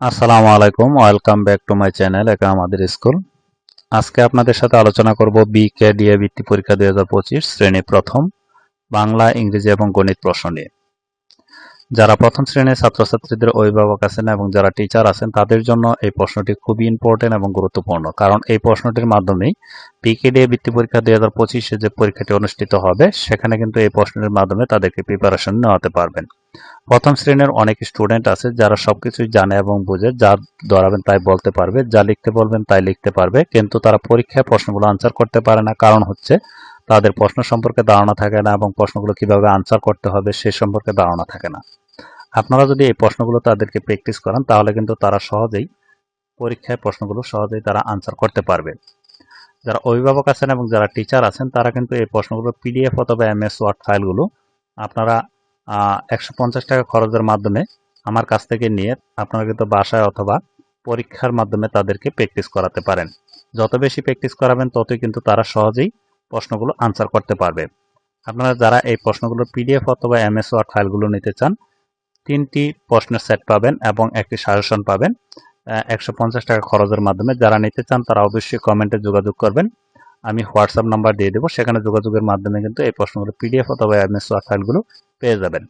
আসসালামু আলাইকুম, welcome back to my channel একা আমাদের স্কুল। আজকে আপনাদের সাথে আলোচনা করব বিকে ডিএ বৃত্তি পরীক্ষা দুই হাজার পঁচিশ শ্রেণি প্রথম, বাংলা, ইংরেজি এবং গণিত প্রশ্ন নিয়ে। যারা প্রথম শ্রেণির ছাত্রছাত্রীদের অভিভাবক আছেন এবং যারা টিচার আছেন, তাদের জন্য এই প্রশ্নটি খুবই ইম্পর্টেন্ট এবং গুরুত্বপূর্ণ। কারণ এই প্রশ্নটির মাধ্যমেই পিকেডিএ বৃত্তি পরীক্ষা দুই হাজার পঁচিশে যে পরীক্ষাটি অনুষ্ঠিত হবে, সেখানে কিন্তু এই প্রশ্নের মাধ্যমে তাদেরকে প্রিপারেশন নেওয়াতে পারবেন। প্রথম শ্রেণির অনেক স্টুডেন্ট আছে যারা সবকিছুই জানে এবং বুঝে যা ধরাবেন তাই বলতে পারবে, যা লিখতে বলবেন তাই লিখতে পারবে, কিন্তু তারা পরীক্ষায় প্রশ্নগুলো আনসার করতে পারে না। কারণ হচ্ছে, তাদের প্রশ্ন সম্পর্কে ধারণা থাকে না এবং প্রশ্নগুলো কীভাবে আনসার করতে হবে সে সম্পর্কে ধারণা থাকে না। আপনারা যদি এই প্রশ্নগুলো তাদেরকে প্র্যাকটিস করান, তাহলে কিন্তু তারা সহজেই পরীক্ষায় প্রশ্নগুলো সহজেই তারা আনসার করতে পারবে। যারা অভিভাবক আছেন এবং যারা টিচার আছেন, তারা কিন্তু এই প্রশ্নগুলো পিডিএফ অথবা এমএস ওয়ার্ড ফাইলগুলো আপনারা একশো পঞ্চাশ টাকা খরচের মাধ্যমে আমার কাছ থেকে নিয়ে আপনারা কিন্তু বাসায় অথবা পরীক্ষার মাধ্যমে তাদেরকে প্র্যাকটিস করাতে পারেন। যত বেশি প্র্যাকটিস করাবেন, ততই কিন্তু তারা সহজেই প্রশ্নগুলো আনসার করতে পারবে। আপনারা যারা এই প্রশ্নগুলো পিডিএফ অথবা এমএস ওয়ার্ড ফাইলগুলো নিতে চান, তিনটি প্রশ্নের সেট পাবেন এবং একটি সাজেশন পাবেন। একশো পঞ্চাশ টাকা খরচের মাধ্যমে যারা নিতে চান, তারা অবশ্যই কমেন্টে যোগাযোগ করবেন। আমি হোয়াটসঅ্যাপ নাম্বার দিয়ে দেবো। সেখানে যোগাযোগের মাধ্যমে কিন্তু এই প্রশ্নগুলো পিডিএফ অথবা এমএস ওয়ার্ড ফাইলগুলো পেয়ে যাবেন।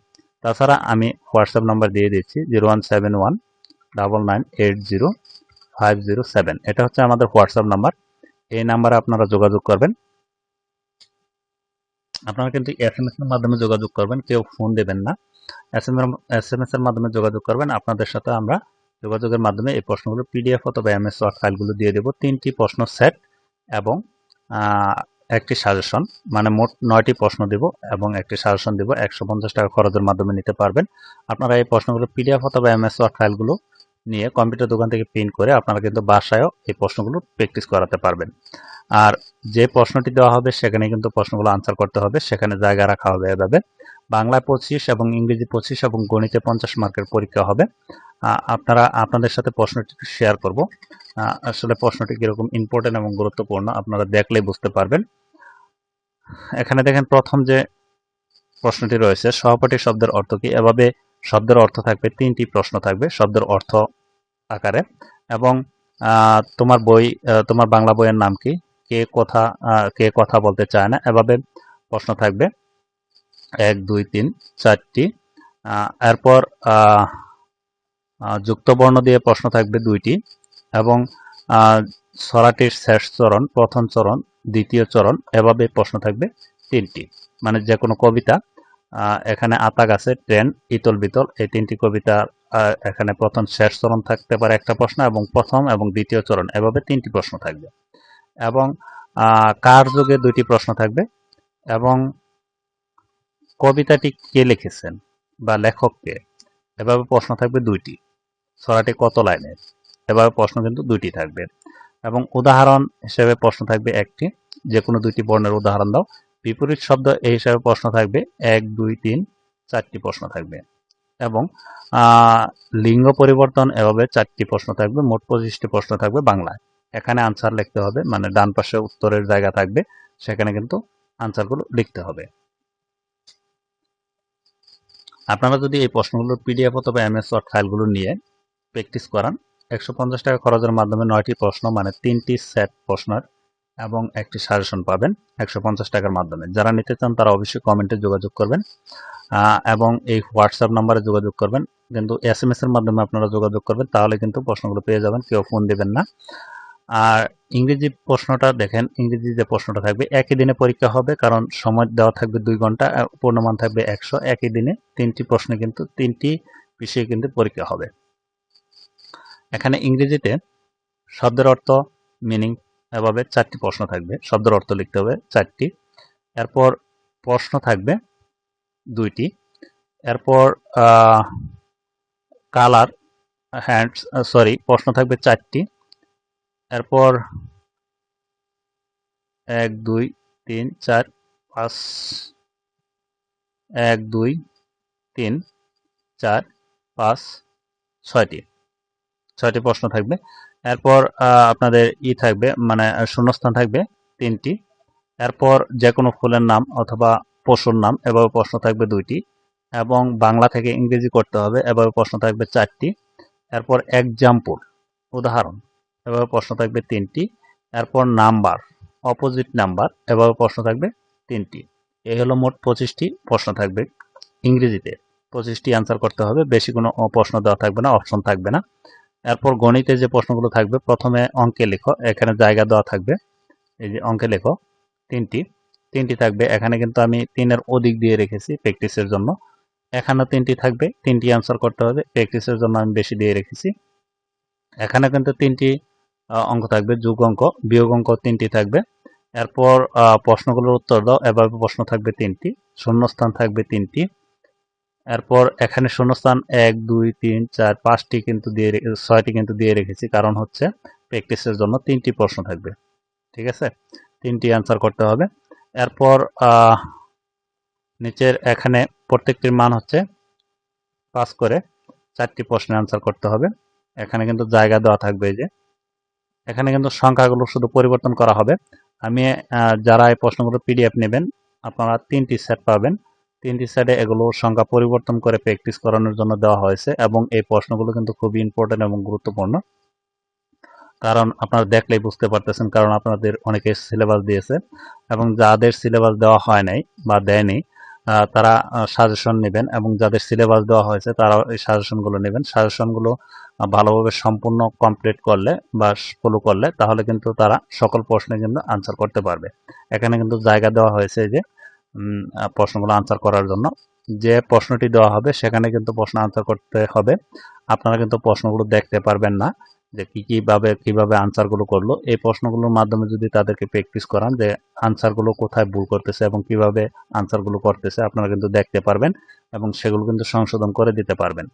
তাছাড়া আমি হোয়াটসঅ্যাপ নাম্বার দিয়ে দিচ্ছি, zero one seven one double nine eight zero five zero seven. এটা হচ্ছে আমাদের হোয়াটসঅ্যাপ নাম্বার। এই নাম্বারে আপনারা যোগাযোগ করবেন। আপনারা কিন্তু এস এম এস এর মাধ্যমে যোগাযোগ করবেন, কেউ ফোন দেবেন না। S M S M S এর মাধ্যমে যোগাযোগ করবেন। আপনাদের সাথে আমরা যোগাযোগের মাধ্যমে এই প্রশ্নগুলো, পিডিএফ অথবা এমএস ওয়ার্ড ফাইলগুলো দিয়ে দেবো। তিনটি প্রশ্ন সেট এবং একটি সাজেশন মানে মোট নয়টি প্রশ্ন দিব এবং একটি সাজেশন দিব, একশো পঞ্চাশ টাকা খরচের মাধ্যমে নিতে পারবেন। আপনারা এই প্রশ্নগুলো পিডিএফ অথবা এমএস ওয়ার্ড ফাইলগুলো নিয়ে কম্পিউটার দোকান থেকে প্রিন্ট করে আপনারা কিন্তু বাসায়ও এই প্রশ্নগুলো প্র্যাকটিস করাতে পারবেন। আর যে প্রশ্নটি দেওয়া হবে, সেখানে কিন্তু প্রশ্নগুলো আনসার করতে হবে, সেখানে জায়গা রাখা হবে এভাবে। বাংলায় পঁচিশ এবং ইংরেজি পঁচিশ এবং গণিতে পঞ্চাশ মার্কের পরীক্ষা হবে। আপনারা আপনাদের সাথে প্রশ্নটি শেয়ার করব। আসলে প্রশ্নটি কীরকম ইম্পর্টেন্ট এবং গুরুত্বপূর্ণ আপনারা দেখলেই বুঝতে পারবেন। এখানে দেখেন প্রথম যে প্রশ্নটি রয়েছে, সহপাঠী শব্দের অর্থ কি? এভাবে শব্দের অর্থ থাকবে, তিনটি প্রশ্ন থাকবে, শব্দের অর্থ আকারে। এবং তোমার বই তোমার বাংলা বইয়ের নাম কি? কে কথা কে কথা বলতে চায় না? এভাবে প্রশ্ন থাকবে। এক, দুই, তিন, চারটি। এরপর যুক্ত বর্ণ দিয়ে প্রশ্ন থাকবে দুইটি। এবং ছড়াটির শেষ চরণ, প্রথম চরণ দ্বিতীয় চরণ, এভাবে প্রশ্ন থাকবে তিনটি। মানে যে কোনো কবিতা এখানে আতা গাছে ট্রেন ইতল বিতল, এই তিনটি কবিতা এখানে প্রথম শেষ চরণ থাকতে পারে একটা প্রশ্ন এবং প্রথম এবং দ্বিতীয় চরণ, এভাবে তিনটি প্রশ্ন থাকবে। এবং কার যুগে দুইটি প্রশ্ন থাকবে এবং কবিতাটি কে লিখেছেন বা লেখককে, এভাবে প্রশ্ন থাকবে দুইটি। ছড়াটি কত লাইনের? এভাবে প্রশ্ন কিন্তু দুইটি থাকবে। এবং উদাহরণ হিসেবে প্রশ্ন থাকবে একটি। যে কোনো দুইটি বর্ণের উদাহরণ দাও। বিপরীত শব্দ এই হিসাবে প্রশ্ন থাকবে। এক, দুই, তিন, চারটি প্রশ্ন থাকবে। এবং লিঙ্গ পরিবর্তন এভাবে চারটি প্রশ্ন থাকবে। মোট পঁচিশটি প্রশ্ন থাকবে বাংলায়। এখানে আনসার লিখতে হবে মানে ডান পাশে উত্তরের জায়গা থাকবে। সেখানে কিন্তু আনসারগুলো লিখতে হবে। আপনারা যদি এই প্রশ্নগুলোর পিডিএফ অথবা এমএস ওয়ার্ড ফাইলগুলো নিয়ে প্র্যাকটিস করান একশো পঞ্চাশ টাকা খরচের মাধ্যমে নয়টি প্রশ্ন মানে তিনটি সেট প্রশ্নের এবং একটি সাজেশন পাবেন একশো পঞ্চাশ টাকার মাধ্যমে। যারা নিতে চান তারা অবশ্যই কমেন্টে যোগাযোগ করবেন এবং এই হোয়াটসঅ্যাপ নাম্বারে যোগাযোগ করবেন। কিন্তু এস এম এর মাধ্যমে আপনারা যোগাযোগ করবেন, তাহলে কিন্তু প্রশ্নগুলো পেয়ে যাবেন, কেউ ফোন দেবেন না। আর ইংরেজি প্রশ্নটা দেখেন, ইংরেজি যে প্রশ্নটা থাকবে, একই দিনে পরীক্ষা হবে, কারণ সময় দেওয়া থাকবে দুই ঘণ্টা, পূর্ণমান থাকবে একশো। একই দিনে তিনটি প্রশ্ন কিন্তু, তিনটি বিষয়ে কিন্তু পরীক্ষা হবে। এখানে ইংরেজিতে শব্দের অর্থ মিনিং এভাবে চারটি প্রশ্ন থাকবে। শব্দের অর্থ লিখতে হবে চারটি। এরপর প্রশ্ন থাকবে দুইটি। এরপর কালার হ্যান্ডস সরি প্রশ্ন থাকবে চারটি। এরপর এক, দুই, তিন, চার, পাঁচ, এক, দুই, তিন, চার, পাঁচ, ছয়টি। ছয়টি প্রশ্ন থাকবে। এরপর আপনাদের ই থাকবে মানে শূন্যস্থান থাকবে তিনটি। এরপর যে কোনো ফুলের নাম অথবা পশুর নাম, এভাবে প্রশ্ন থাকবে দুইটি। এবং বাংলা থেকে ইংরেজি করতে হবে, এভাবে প্রশ্ন থাকবে চারটি। এরপর এক্সাম্পল উদাহরণ, এভাবে প্রশ্ন থাকবে তিনটি। এরপর নাম্বার অপোজিট নাম্বার, এভাবে প্রশ্ন থাকবে তিনটি। এই হলো মোট পঁচিশটি প্রশ্ন থাকবে ইংরেজিতে। পঁচিশটি অ্যান্সার করতে হবে, বেশি কোনো প্রশ্ন দেওয়া থাকবে না অপশন থাকবে না। এরপর গণিতে যে প্রশ্নগুলো থাকবে, প্রথমে অঙ্কে লেখো, এখানে জায়গা দেওয়া থাকবে। এই যে অঙ্কে লেখো, তিনটি। তিনটি থাকবে, এখানে কিন্তু আমি তিনের অধিক দিয়ে রেখেছি প্র্যাকটিসের জন্য। এখানে তিনটি থাকবে, তিনটি অ্যান্সার করতে হবে প্র্যাকটিসের জন্য আমি বেশি দিয়ে রেখেছি। এখানে কিন্তু তিনটি অঙ্ক থাকবে, যুগ অঙ্ক, বিয়োগ অঙ্ক তিনটি থাকবে। এরপর প্রশ্নগুলোর উত্তর দাও, এভাবে প্রশ্ন থাকবে তিনটি, শূন্যস্থান থাকবে তিনটি। এরপর এখানে শূন্যস্থান এক, দুই, তিন, চার, পাঁচটি কিন্তু দিয়ে ছয়টি কিন্তু দিয়ে রেখেছি। কারণ হচ্ছে প্র্যাকটিসের জন্য তিনটি প্রশ্ন থাকবে। ঠিক আছে? তিনটি অ্যান্সার করতে হবে। এরপর নিচের এখানে প্রত্যেকটির মান হচ্ছে পাস করে চারটি প্রশ্নের অ্যান্সার করতে হবে। এখানে কিন্তু জায়গা দেওয়া থাকবে যে। এখানে কিন্তু সংখ্যাগুলো শুধু পরিবর্তন করা হবে। আমি যারা এই প্রশ্নগুলো পিডিএফ নেবেন, আপনারা তিনটি সেট পাবেন। তিনটি সাইডে এগুলো সংখ্যা পরিবর্তন করে প্র্যাকটিস করানোর জন্য দেওয়া হয়েছে এবং এই প্রশ্নগুলো কিন্তু খুবই ইম্পর্টেন্ট এবং গুরুত্বপূর্ণ। কারণ আপনারা দেখলেই বুঝতে পারতেছেন, কারণ আপনাদের অনেকে সিলেবাস দিয়েছে এবং যাদের সিলেবাস দেওয়া হয় নাই বা দেয়নি তারা সাজেশন নেবেন এবং যাদের সিলেবাস দেওয়া হয়েছে তারা এই সাজেশনগুলো নেবেন। সাজেশনগুলো ভালোভাবে সম্পূর্ণ কমপ্লিট করলে বা ফলো করলে তাহলে কিন্তু তারা সকল প্রশ্নে কিন্তু আনসার করতে পারবে। এখানে কিন্তু জায়গা দেওয়া হয়েছে যে প্রশ্নগুলো আনসার করার জন্য। যে প্রশ্নটি দেওয়া হবে, সেখানে কিন্তু প্রশ্ন আনসার করতে হবে। আপনারা কিন্তু প্রশ্নগুলো দেখতে পারবেন না যে কী কীভাবে কীভাবে আনসারগুলো করল। এই প্রশ্নগুলোর মাধ্যমে যদি তাদেরকে প্র্যাকটিস করান যে আনসারগুলো কোথায় ভুল করতেছে এবং কীভাবে আনসারগুলো করতেছে, আপনারা কিন্তু দেখতে পারবেন এবং সেগুলো কিন্তু সংশোধন করে দিতে পারবেন।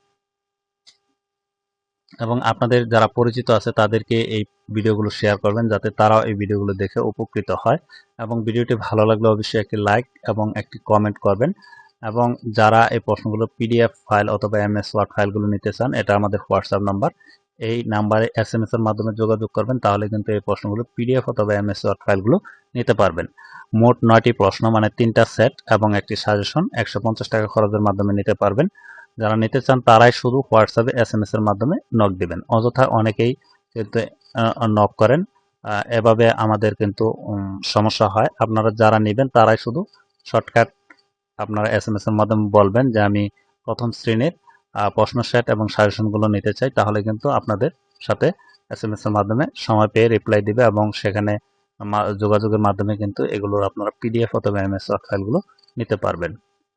এবং আপনাদের যারা পরিচিত আছে, তাদেরকে এই ভিডিওগুলো শেয়ার করবেন যাতে তারাও এই ভিডিওগুলো দেখে উপকৃত হয়। এবং ভিডিওটি ভালো লাগলে অবশ্যই একটি লাইক এবং একটি কমেন্ট করবেন। এবং যারা এই প্রশ্নগুলো পিডিএফ ফাইল অথবা এমএস ওয়ার্ড ফাইলগুলো নিতে চান, এটা আমাদের হোয়াটসঅ্যাপ নাম্বার এই নাম্বারে এস এম এস এর মাধ্যমে যোগাযোগ করবেন, তাহলে কিন্তু এই প্রশ্নগুলো পিডিএফ অথবা এমএস ওয়ার্ড ফাইলগুলো নিতে পারবেন। মোট নয়টি প্রশ্ন মানে তিনটা সেট এবং একটি সাজেশন একশো পঞ্চাশ টাকা খরচের মাধ্যমে নিতে পারবেন। যারা নিতে চান তারাই শুধু হোয়াটসঅ্যাপে এস এম এর মাধ্যমে নক দিবেন। অযথা অনেকেই কিন্তু নক করেন। এভাবে আমাদের কিন্তু সমস্যা হয়। আপনারা যারা নেবেন তারাই শুধু শর্টকাট আপনারা এস এম এর মাধ্যমে বলবেন যে, আমি প্রথম শ্রেণির প্রশ্ন সেট এবং সাজেশনগুলো নিতে চাই। তাহলে কিন্তু আপনাদের সাথে এস এম এর মাধ্যমে সময় পেয়ে রিপ্লাই দিবে এবং সেখানে যোগাযোগের মাধ্যমে কিন্তু এগুলোর আপনারা পিডিএফ অথবা এমএস ফাইলগুলো নিতে পারবেন।